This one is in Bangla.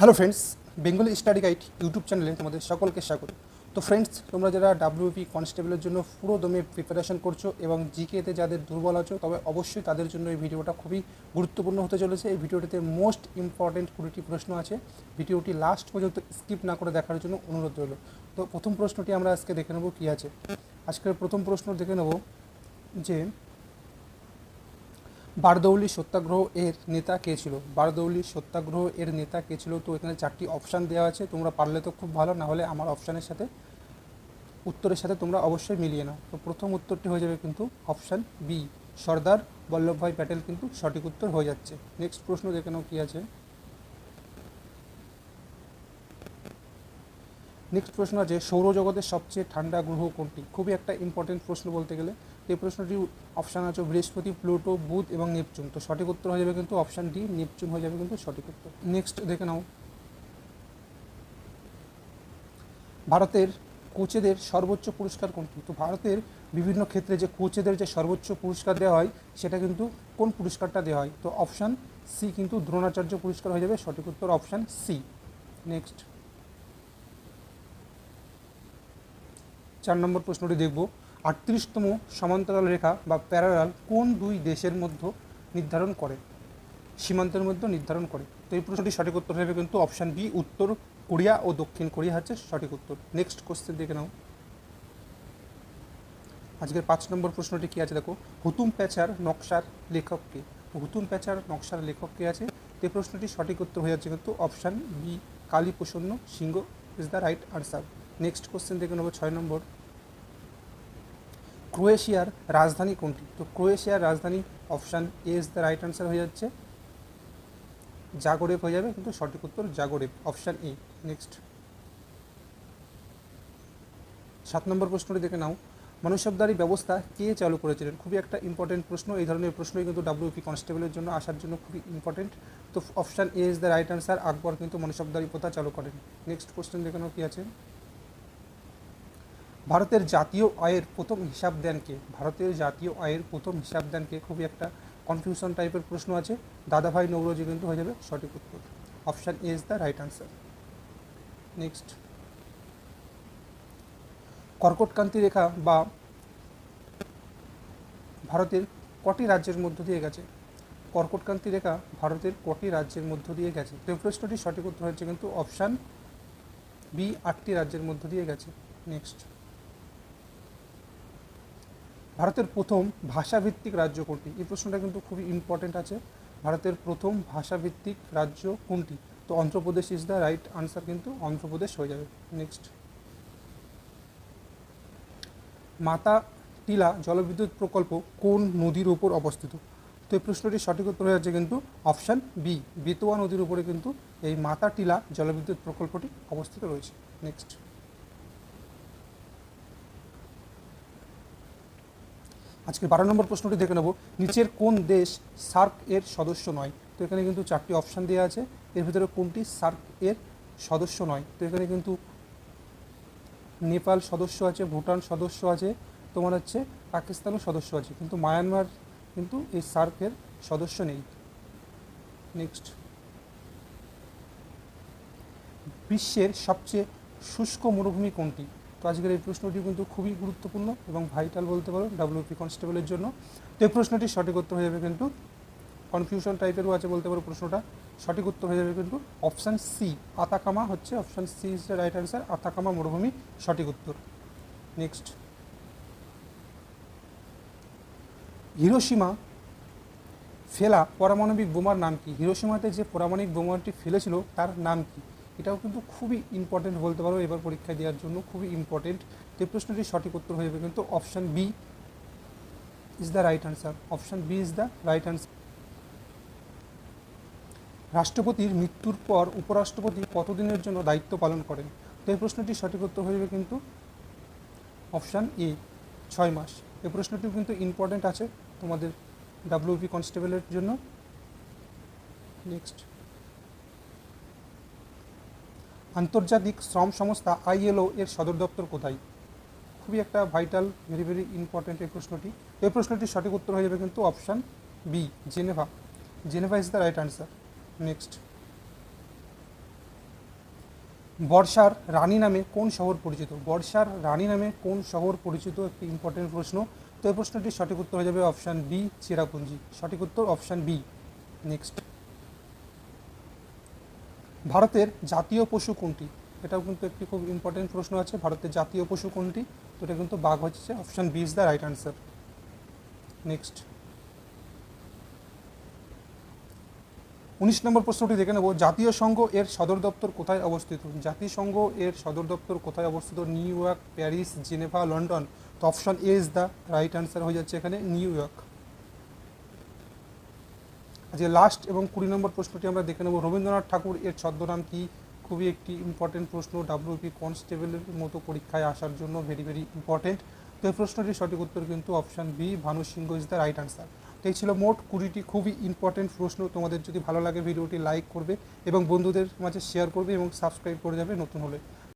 Hello friends Bengali study guide YouTube চ্যানেলে তোমাদের সকলকে স্বাগত। তো ফ্রেন্ডস তোমরা যারা ডাব্লিউপি কনস্টেবলের জন্য পুরো দমে প্রিপারেশন করছ এবং জিকেতে যাদের দুর্বল আছো, তবে অবশ্যই তাদের জন্য এই ভিডিওটা খুবই গুরুত্বপূর্ণ হতে চলেছে। এই ভিডিওটিতে মোস্ট ইম্পর্টেন্ট কুড়িটি প্রশ্ন আছে। ভিডিওটি লাস্ট পর্যন্ত স্কিপ না করে দেখার জন্য অনুরোধ রইল। তো প্রথম প্রশ্নটি আমরা আজকে দেখে নেব কী আছে। আজকের প্রথম প্রশ্ন দেখে নেব যে বারদৌলি সত্যাগ্রহ এর নেতা কে ছিল? বারদৌলি সত্যাগ্রহ এর নেতা কে ছিল? তো এখানে চারটি অপশান দেওয়া আছে। তোমরা পারলে তো খুব ভালো, না হলে আমার অপশানের সাথে, উত্তরের সাথে তোমরা অবশ্যই মিলিয়ে নাও। তো প্রথম উত্তরটি হয়ে যাবে কিন্তু অপশান বি সর্দার বল্লভভাই প্যাটেল কিন্তু সঠিক উত্তর হয়ে যাচ্ছে। নেক্সট প্রশ্ন দেখে নাও কী আছে। নেক্সট প্রশ্ন আছে, সৌরজগতের সবচেয়ে ঠান্ডা গ্রহ কোনটি? খুবই একটা ইম্পর্টেন্ট প্রশ্ন বলতে গেলে। এই প্রশ্নটি অপশান আছে বৃহস্পতি, প্লুটো, বুধ এবং নেপচুন। তো সঠিক উত্তর হয়ে যাবে কিন্তু অপশান ডি, নেপচুন হয়ে যাবে কিন্তু সঠিক উত্তর। নেক্সট দেখে নাও। ভারতের কোচেদের সর্বোচ্চ পুরস্কার কোনটি? তো ভারতের বিভিন্ন ক্ষেত্রে যে কোচেদের যে সর্বোচ্চ পুরস্কার দেওয়া হয়, সেটা কিন্তু কোন পুরস্কারটা দেওয়া হয়? তো অপশান সি কিন্তু দ্রোণাচার্য পুরস্কার হয়ে যাবে, সঠিক উত্তর অপশান সি। নেক্সট চার নম্বর প্রশ্নটি দেখব। আটত্রিশতম সমান্তরাল রেখা বা প্যারালাল কোন দুই দেশের মধ্যে নির্ধারণ করে? সীমান্তের মধ্যে নির্ধারণ করে। তো এই প্রশ্নটি সঠিক উত্তর হবে কিন্তু অপশান বি উত্তর কোরিয়া ও দক্ষিণ কোরিয়া হচ্ছে সঠিক উত্তর। নেক্সট কোশ্চেন দেখে নাও। আজকের পাঁচ নম্বর প্রশ্নটি কী আছে? দেখো, হুতুম প্যাচার নকশার লেখককে হুতুম প্যাচার নকশার লেখক কে আছে? তো এই প্রশ্নটি সঠিক উত্তর হয়ে যাচ্ছে কিন্তু option B Kali Prasanna Singha is the right answer next question দেখে নেব, ছয় নম্বর। ক্রোয়েশিয়ার রাজধানী কোনটি? তো ক্রোয়েশিয়ার রাজধানী option A is the right answer হয়ে যাচ্ছে। জাগরেব হয়ে যাবে, কিন্তু সঠিক উত্তর জাগরেব, অপশান এ নেক্সট সাত নম্বর প্রশ্নটি দেখে নাও। মানসবদারি ব্যবস্থা কে চালু করেছিলেন? খুবই একটা ইম্পর্টেন্ট প্রশ্ন, এই ধরনের প্রশ্নই কিন্তু ডাব্লিউপি কনস্টেবলের জন্য আসার জন্য খুবই ইম্পর্টেন্ট তো option A is the right answer Akbar কিন্তু মানসবদারি প্রথা চালু করেন। নেক্সট কোশ্চেন দেখে নাও কী আছে। ভারতের জাতীয় আয়ের প্রথম হিসাব দেন কে? ভারতের জাতীয় আয়ের প্রথম হিসাব দেন কে? খুবই একটা কনফিউশন টাইপের প্রশ্ন আছে। দাদাভাই নৌরজি কিন্তু হয়ে যাবে সঠিক উত্তর। Option A is the right answer next কর্কটকান্তি রেখা বা ভারতের কটি রাজ্যের মধ্য দিয়ে গেছে? কর্কটকান্তি রেখা ভারতের কটি রাজ্যের মধ্য দিয়ে গেছে? তো প্রশ্নটি সঠিক উত্তর হচ্ছে কিন্তু অপশান বি আটটি রাজ্যের মধ্য দিয়ে গেছে। নেক্সট ভারতের প্রথম ভাষাভিত্তিক রাজ্য কোনটি? এই প্রশ্নটা কিন্তু খুবই ইম্পর্টেন্ট আছে। ভারতের প্রথম ভাষাভিত্তিক রাজ্য কোনটি? তো Andhra Pradesh is the right answer কিন্তু অন্ধ্রপ্রদেশ হয়ে যাবে। নেক্সট মাতা টিলা জলবিদ্যুৎ প্রকল্প কোন নদীর উপর অবস্থিত? তো এই প্রশ্নটির সঠিক উত্তর হয়ে যাচ্ছে কিন্তু অপশান বি বেতোয়া নদীর উপরে কিন্তু এই মাতা টিলা জলবিদ্যুৎ প্রকল্পটি অবস্থিত রয়েছে। নেক্সট আজকে বারো নম্বর প্রশ্নটি দেখে নেব। নিচের কোন দেশ সার্ক এর সদস্য নয়? তো এখানে কিন্তু চারটি অপশান দেওয়া আছে। এর ভিতরে কোনটি সার্ক এর সদস্য নয়? তো এখানে কিন্তু নেপাল সদস্য আছে, ভুটান সদস্য আছে, তোমার হচ্ছে পাকিস্তানও সদস্য আছে। কিন্তু মায়ানমার কিন্তু এই সার্কের সদস্য নেই। নেক্সট। বিশ্বের সবচেয়ে শুষ্ক মরুভূমি কোনটি? তো আজকের এই প্রশ্নটি কিন্তু খুবই গুরুত্বপূর্ণ এবং ভাইটাল বলতে পারো ডাব্লিউপি কনস্টেবলের জন্য। তো এই প্রশ্নটি সঠিক উত্তর হয়ে যাবে কিন্তু কনফিউশন টাইপেরও আছে বলতে পারো প্রশ্নটা। সঠিক উত্তর হয়ে যাবে কিন্তু অপশান সি আতাকামা হচ্ছে option C is the right answer Atacama মরুভূমি, সঠিক উত্তর। নেক্সট হিরোসীমা ফেলা পারমাণবিক বোমার নাম কি? হিরোসীমাতে যে পারমাণবিক বোমাটি ফেলেছিল, তার নাম কি? এটাও কিন্তু খুবই ইম্পর্টেন্ট বলতে পারো, এবার পরীক্ষা দেওয়ার জন্য খুবই ইম্পর্টেন্ট তো প্রশ্নটির সঠিক উত্তর হয়ে যাবে কিন্তু option B is the right answer option B is the right answer রাষ্ট্রপতির মৃত্যুর পর উপরাষ্ট্রপতি কতদিনের জন্য দায়িত্ব পালন করেন? তো এই প্রশ্নটির সঠিক উত্তর হয়ে যাবে কিন্তু অপশান এ ছয় মাস। এই প্রশ্নটিও কিন্তু ইম্পর্টেন্ট আছে তোমাদের ডাব্লিউপি কনস্টেবলের জন্য। নেক্সট আন্তর্জাতিক শ্রম সংস্থা আইএলও এর সদর দপ্তর কোথায়? খুবই একটা ভাইটাল ভেরি ভেরি ইম্পর্টেন্ট এই প্রশ্নটি। এই প্রশ্নটির সঠিক উত্তর হয়ে যাবে কিন্তু option B Geneva. Geneva is the right answer next বর্ষার রানী নামে কোন শহর পরিচিত? বর্ষার রানী নামে কোন শহর পরিচিত? একটি ইম্পর্টেন্ট প্রশ্ন। তো এই প্রশ্নটির সঠিক উত্তর হয়ে যাবে অপশান বি চিরাপুঞ্জি। সঠিক উত্তর অপশান বি নেক্সট ভারতের জাতীয় পশু কোনটি? এটাও কিন্তু একটি খুব ইম্পর্টেন্ট প্রশ্ন আছে, ভারতের জাতীয় পশু কোনটি? তো এটা কিন্তু বাঘ হচ্ছে option B is the right answer next উনিশ নম্বর প্রশ্নটি দেখে নেব। জাতীয় সংঘ এর সদর দপ্তর কোথায় অবস্থিত? জাতিসংঘ এর সদর দপ্তর কোথায় অবস্থিত? New York, Paris, Geneva, London. তো option A is the right answer হয়ে যাচ্ছে এখানে, নিউ ইয়র্ক। আজকে লাস্ট এবং কুড়ি নম্বর প্রশ্নটি আমরা দেখে নেব। রবীন্দ্রনাথ ঠাকুর এর ছদ্মনাম কি? খুবই একটি ইম্পর্টেন্ট প্রশ্ন। ডাব্লিউপি কনস্টেবলের মতো পরীক্ষায় আসার জন্য ভেরি ভেরি ইম্পর্টেন্ট তো এই প্রশ্নটির সঠিক উত্তর কিন্তু option B Bhanu Singha is the right answer তো এই ছিল মোট কুড়িটি খুবই ইম্পর্টেন্ট প্রশ্ন। তোমাদের যদি ভালো লাগে ভিডিওটি লাইক করবে এবং বন্ধুদের মাঝে শেয়ার করবে এবং সাবস্ক্রাইব করে যাবে নতুন হলে।